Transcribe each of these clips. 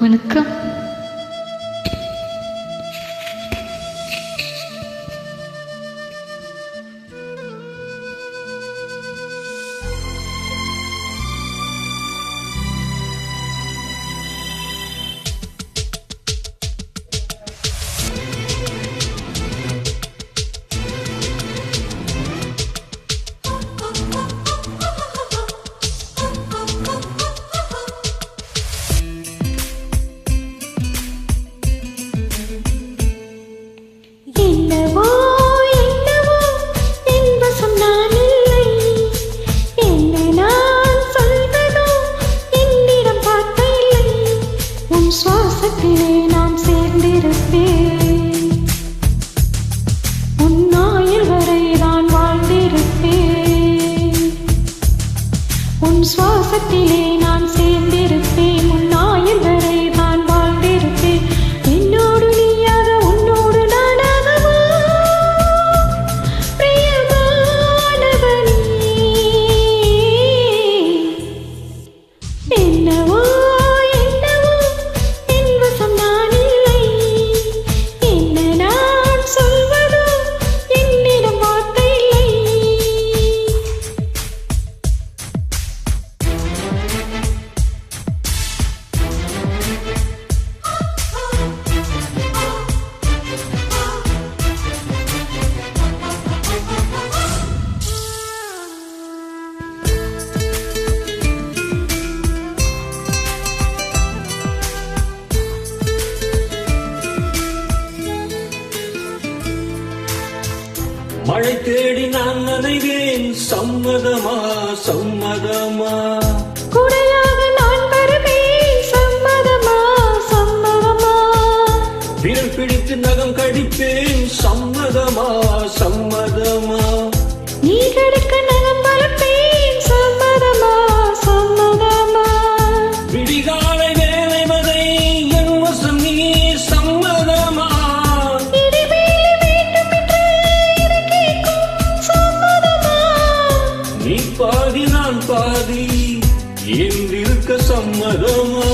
வணக்கம் सकने மழை தேடி நான் நனைவேன். சம்மதமா சம்மதமா? குடையாக நான் வருவேன். சம்மதமா சம்மதமா? விரல் பிடித்து நகம் கடிப்பேன். சம்மதமா சம்மதமா? நீ கிடைக்க நான் பாதி என்றிருக்க சம்மதமா?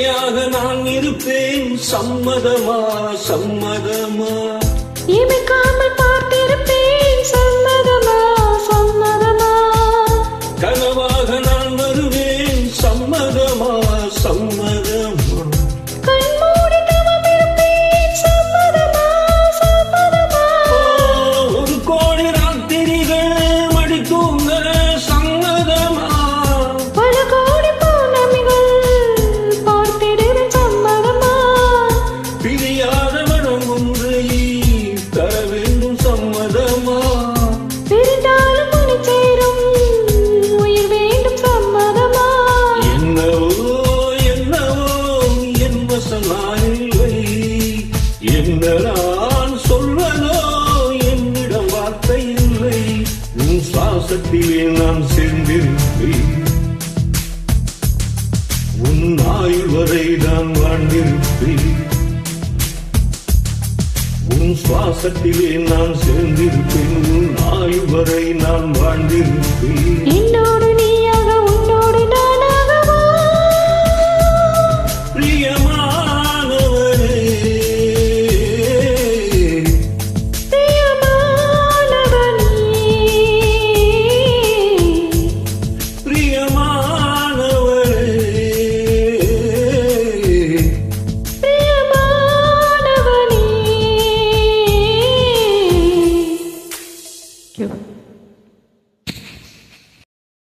துணையாக நான் இருப்பேன். சம்மதமா சம்மதமா? இமைக்காமல் பார்த்திருப்பேன். உள்ளத்திலே நாம் சேர்ந்திருப்பேன் உன் ஆயுள் வரை நான் வாழ்ந்திருப்பேன் உன் சுவாசத்திலே நான் சேர்ந்திருப்பேன். உன் ஆயுள் வரை நான் வாழ்ந்திருப்பேன்